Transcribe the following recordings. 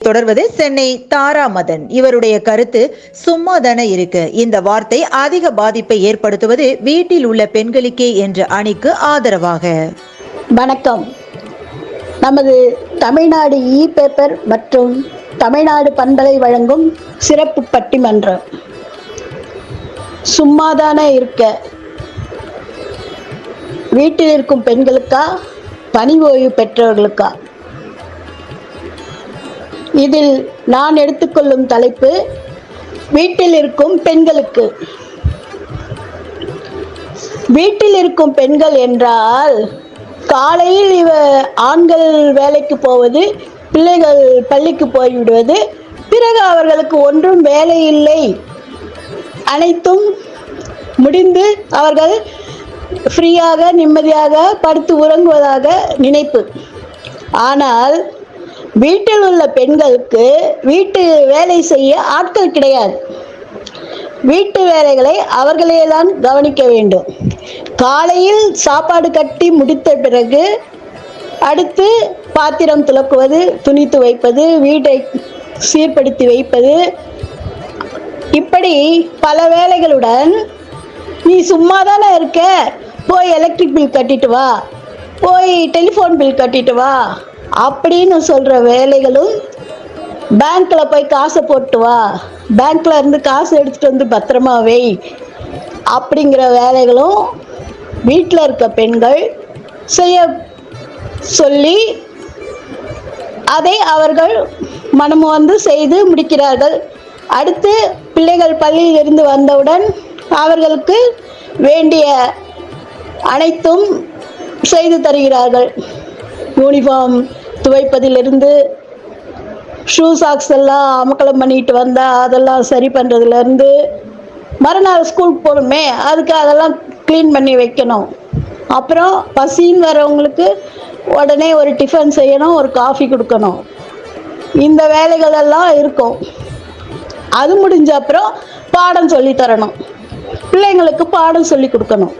தொடர்வது சென்னை தாராமதன். இவருடைய கருத்து சும்மா தானே இருக்கு. இந்த வார்த்தை அதிக பாதிப்பை ஏற்படுத்துவது வீட்டில் உள்ள பெண்களுக்கே என்ற அணிக்கு ஆதரவாக. வணக்கம். நமது தமிழ்நாடு இ பேப்பர் மற்றும் தமிழ்நாடு பண்பலை வழங்கும் சிறப்பு பட்டிமன்றம். சும்மாதானே இருக்க. வீட்டில் இருக்கும் பெண்களுக்கா? பணி ஓய்வு பெற்றவர்களுக்கா? இதில் நான் எடுத்துக்கொள்ளும் தலைப்பு வீட்டில் இருக்கும் பெண்களுக்கு. வீட்டில் இருக்கும் பெண்கள் என்றால் காலையில் இவ ஆண்கள் வேலைக்கு போவது பிள்ளைகள் பள்ளிக்கு போய்விடுவது பிறகு அவர்களுக்கு ஒன்றும் வேலை இல்லை. அனைத்தும் முடிந்து அவர்கள் ஃப்ரீயாக நிம்மதியாக படுத்து உறங்குவதாக நினைப்பு. ஆனால் வீட்டில் உள்ள பெண்களுக்கு வீட்டு வேலை செய்ய ஆட்கள் கிடையாது. வீட்டு வேலைகளை அவர்களே தான் கவனிக்க வேண்டும். காலையில் சாப்பாடு கட்டி முடித்த பிறகு அடுத்து பாத்திரம் துலக்குவது துணி துவைப்பது வீட்டை சீர்படுத்தி வைப்பது. இப்படி பல வேலைகளுடன் நீ சும்மா தானே இருக்க? போய் எலக்ட்ரிக் பில் கட்டிட்டு வா. போய் டெலிஃபோன் பில் கட்டிட்டு வா. அப்படின்னு சொல்கிற வேலைகளும் பேங்க்கில் போய் காசை போட்டு வா. பேங்க்கில் இருந்து காசு எடுத்துகிட்டு வந்து பத்திரமா வை. அப்படிங்கிற வேலைகளும் வீட்டில் இருக்க பெண்கள் செய்ய சொல்லி அதை அவர்கள் மனம் வந்து செய்து முடிக்கிறார்கள். அடுத்து பிள்ளைகள் பள்ளியிலிருந்து வந்தவுடன் அவர்களுக்கு வேண்டிய அனைத்தும் செய்து தருகிறார்கள். யூனிஃபார்ம் துவைப்பதிலிருந்து ஷூ சாக்ஸ் எல்லாம் அமக்கலம் பண்ணிட்டு வந்தால் அதெல்லாம் சரி பண்ணுறதுலேருந்து மறுநாள் ஸ்கூலுக்கு போகணுமே அதுக்கு அதெல்லாம் க்ளீன் பண்ணி வைக்கணும். அப்புறம் பசின்னு வரவங்களுக்கு உடனே ஒரு டிஃபன் செய்யணும் ஒரு காஃபி கொடுக்கணும். இந்த வேலைகள் எல்லாம் இருக்கும். அது முடிஞ்ச அப்புறம் பாடம் சொல்லி தரணும். பிள்ளைங்களுக்கு பாடம் சொல்லி கொடுக்கணும்.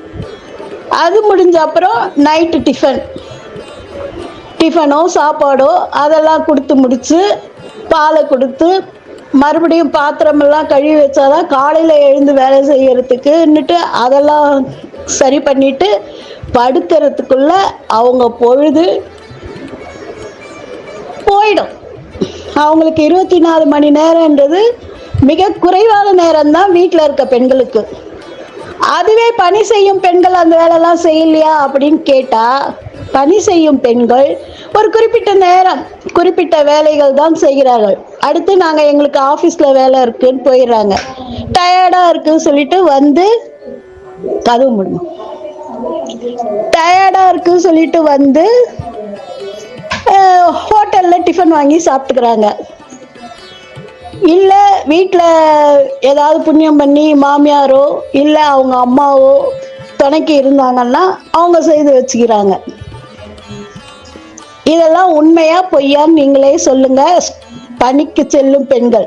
அது முடிஞ்ச அப்புறம் நைட்டு டிஃபன் டிஃபனோ சாப்பாடோ அதெல்லாம் கொடுத்து முடித்து பாலை கொடுத்து மறுபடியும் பாத்திரமெல்லாம் கழுவி வச்சாதான் காலையில் எழுந்து வேலை செய்யறதுக்குன்னுட்டு அதெல்லாம் சரி பண்ணிட்டு படுக்கிறதுக்குள்ள அவங்க பொழுது போயிடும். அவங்களுக்கு இருபத்தி நாலு மணி நேரம்ன்றது மிக குறைவான நேரம்தான் வீட்டில் இருக்க பெண்களுக்கு. அதுவே பணி செய்யும் பெண்கள் அந்த வேலைலாம் செய்யலையா அப்படின்னு கேட்டால் பணி செய்யும் பெண்கள் ஒரு குறிப்பிட்ட நேரம் குறிப்பிட்ட வேலைகள் தான் செய்கிறார்கள். அடுத்து நாங்கள் எங்களுக்கு ஆஃபீஸில் வேலை இருக்குன்னு போயிடுறாங்க. டயர்டாக இருக்குன்னு சொல்லிட்டு வந்து கதவு முடியும் டயர்டாக இருக்குன்னு சொல்லிட்டு வந்து ஹோட்டலில் டிஃபன் வாங்கி சாப்பிட்டுக்கிறாங்க. இல்லை வீட்டில் ஏதாவது புண்ணியம் பண்ணி மாமியாரோ இல்லை அவங்க அம்மாவோ துணைக்கு இருந்தாங்கன்னா அவங்க செய்து வச்சுக்கிறாங்க. இதெல்லாம் உண்மையா பொய்யான்னு நீங்களே சொல்லுங்க. பணிக்கு செல்லும் பெண்கள்.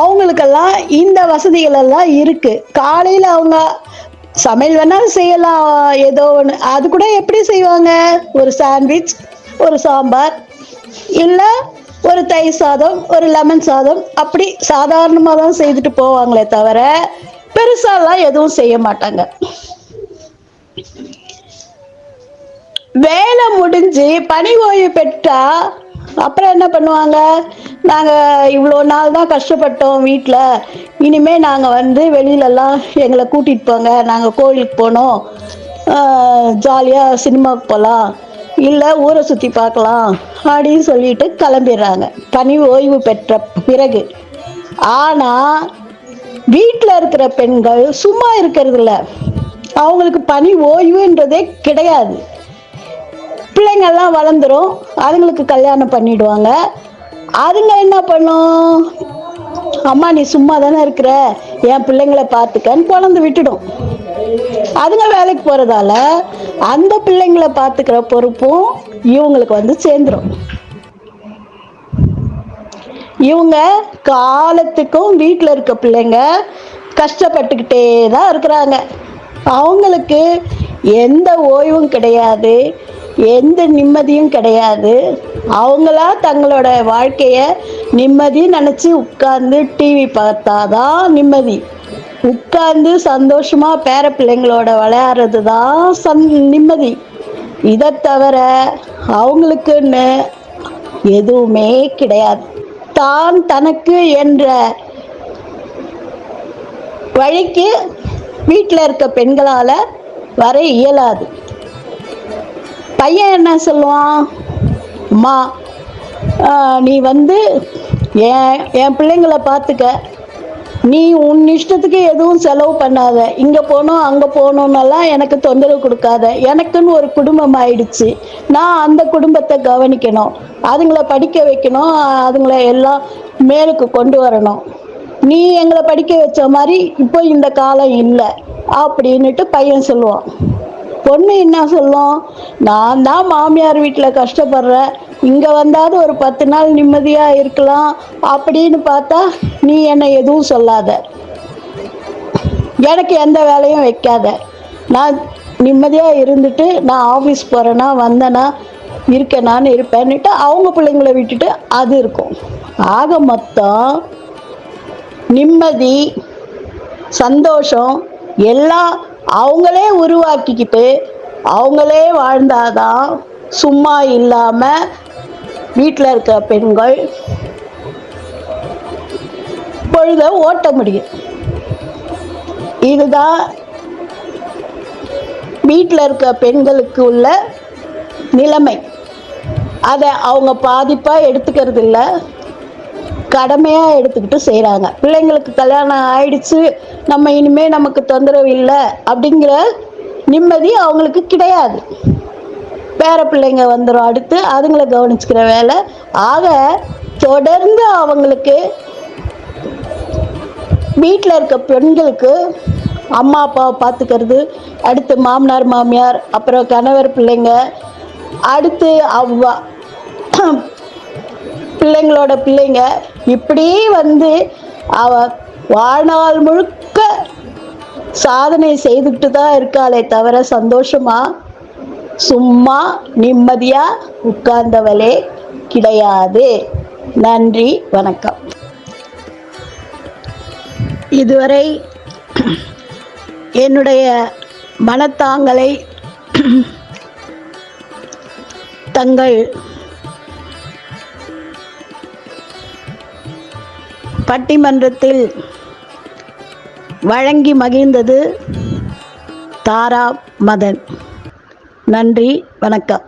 அவங்களுக்கெல்லாம் இந்த வசதிகள் எல்லாம் இருக்கு. காலையில் அவங்க சமையல் வேணாலும் செய்யலாம் ஏதோ ஒன்று அது கூட எப்படி செய்வாங்க? ஒரு சாண்ட்விச் ஒரு சாம்பார் இல்லை ஒரு தயிர் சாதம் ஒரு லெமன் சாதம். அப்படி சாதாரணமாக தான் செய்துட்டு போவாங்களே தவிர பெருசாலாம் எதுவும் செய்ய மாட்டாங்க. வேலை முடிஞ்சு பணி ஓய்வு பெற்றா அப்புறம் என்ன பண்ணுவாங்க? நாங்கள் இவ்வளோ நாள் தான் கஷ்டப்பட்டோம் வீட்டில் இனிமே நாங்கள் வந்து வெளியிலலாம் எங்களை கூட்டிகிட்டு போங்க. நாங்கள் கோவிலுக்கு போனோம். ஜாலியாக சினிமாவுக்கு போகலாம் இல்லை ஊரை சுற்றி பார்க்கலாம் அப்படின்னு சொல்லிட்டு கிளம்பிடுறாங்க. பணி ஓய்வு பெற்ற பிறகு. ஆனால் வீட்டில் இருக்கிற பெண்கள் சும்மா இருக்கிறது இல்லை. அவங்களுக்கு பணி ஓய்வுன்றதே கிடையாது. பிள்ளைங்கள்லாம் வளர்ந்துரும் அதுங்களுக்கு கல்யாணம் பண்ணிடுவாங்க. அதுங்க என்ன பண்ணும்? அம்மா நீ சும்மா தானே இருக்கிற? என் பிள்ளைங்களை பார்த்துக்கன்னு குழந்தை விட்டுடும். அதுங்க வேலைக்கு போறதால அந்த பிள்ளைங்களை பார்த்துக்கிற பொறுப்பும் இவங்களுக்கு வந்து சேர்ந்துடும் இவங்க காலத்துக்கும் வீட்டில் இருக்க பிள்ளைங்க கஷ்டப்பட்டுக்கிட்டே தான் இருக்கிறாங்க. அவங்களுக்கு எந்த ஓய்வும் கிடையாது. எந்த நிம்மதியும் கிடையாது. அவங்களா தங்களோட வாழ்க்கையை நிம்மதி நினச்சி உட்கார்ந்து டிவி பார்த்தாதான் நிம்மதி. உட்கார்ந்து சந்தோஷமாக பேர பிள்ளைங்களோட விளையாடுறது தான் சந் நிம்மதி. இதை தவிர அவங்களுக்குன்னு எதுவுமே கிடையாது. தான் தனக்கு என்ற வழிக்கு வீட்டில் இருக்க பெண்களால் வர இயலாது. பையன் என்ன சொல்லுவான்? அம்மா நீ வந்து என் என் பிள்ளைங்களை பார்த்துக்க. நீ உன் இஷ்டத்துக்கு எதுவும் செலவு பண்ணாத. இங்கே போகணும் அங்கே போகணுன்னெல்லாம் எனக்கு தொந்தரவு கொடுக்காத. எனக்குன்னு ஒரு குடும்பம் ஆயிடுச்சு. நான் அந்த குடும்பத்தை கவனிக்கணும். அதுங்கள படிக்க வைக்கணும். அதுங்கள எல்லாம் மேலுக்கு கொண்டு வரணும். நீ எங்களை படிக்க வச்ச மாதிரி இப்போ இந்த காலம் இல்லை. அப்படின்னுட்டு பையன் சொல்லுவான். பொண்ணு என்ன சொல்லும்? நான் தான் மாமியார் வீட்டில் கஷ்டப்படுறேன். இங்கே வந்தாவது ஒரு பத்து நாள் நிம்மதியாக இருக்கலாம். அப்படின்னு பார்த்தா நீ என்னை எதுவும் சொல்லாத. எனக்கு எந்த வேலையும் வைக்காத. நான் நிம்மதியாக இருந்துட்டு நான் ஆஃபீஸ் போகிறேன்னா வந்தேன்னா இருக்கேனான்னு இருப்பேன்னுட்டு அவங்க பிள்ளைங்களை விட்டுட்டு அது இருக்கும். ஆக மொத்தம் நிம்மதி சந்தோஷம் எல்லாம் அவங்களே உருவாக்கிக்கிட்டு அவங்களே வாழ்ந்தாதான் சும்மா இல்லாமல் வீட்டில் இருக்கிற பெண்கள் பொழுத ஓட்ட முடியும். இதுதான் வீட்டில் இருக்க பெண்களுக்கு உள்ள நிலைமை. அதை அவங்க பாதிப்பாக எடுத்துக்கிறது இல்லை கடமையாக எடுத்துக்கிட்டு செய்கிறாங்க பிள்ளைங்களுக்கு கல்யாணம் ஆயிடுச்சு நம்ம இனிமேல் நமக்கு தொந்தரவு இல்லை அப்படிங்கிற நிம்மதி அவங்களுக்கு கிடையாது. பேர பிள்ளைங்க வந்துடும் அடுத்து அதுங்கள கவனிச்சுக்கிற வேலை. ஆக தொடர்ந்து அவங்களுக்கு வீட்டில் இருக்க பெண்களுக்கு அம்மா அப்பாவை பார்த்துக்கிறது. அடுத்து மாமனார் மாமியார் அப்புறம் கணவர் பிள்ளைங்க. அடுத்து அவ்வா பிள்ளைங்களோட பிள்ளைங்க இப்படி வந்து அவ வாழ்நாள் முழுக்க சாதனை செய்துக்கிட்டு தான் இருக்காளே தவிர சந்தோஷமா? சும்மா நிம்மதியா உட்கார்ந்தவளே கிடையாது. நன்றி வணக்கம். இதுவரை என்னுடைய மனத்தாங்களை தங்கள் பட்டிமன்றத்தில் வழங்கி மகிழ்ந்தது தாரா மதன். நன்றி வணக்கம்.